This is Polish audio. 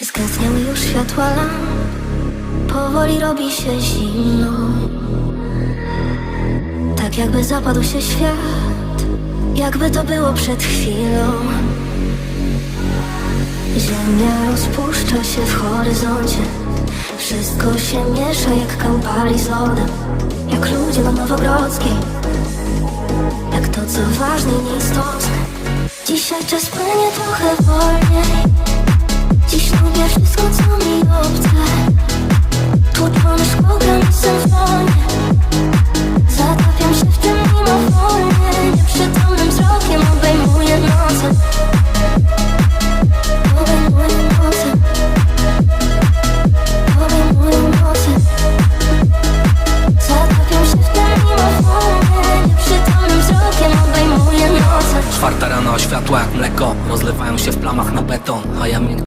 Zgasniały już światła lamp Powoli robi się zimno. Tak jakby zapadł się świat Jakby to było przed chwilą. Ziemia rozpuszcza się w horyzoncie. Wszystko się miesza jak kampali z lodem Jak ludzie na Nowogrodzkiej. Jak to co ważne i nieistotne. Dzisiaj czas płynie trochę wolniej Czwarta rano, światła jak mleko Rozlewają się w plamach na beton A ja miękko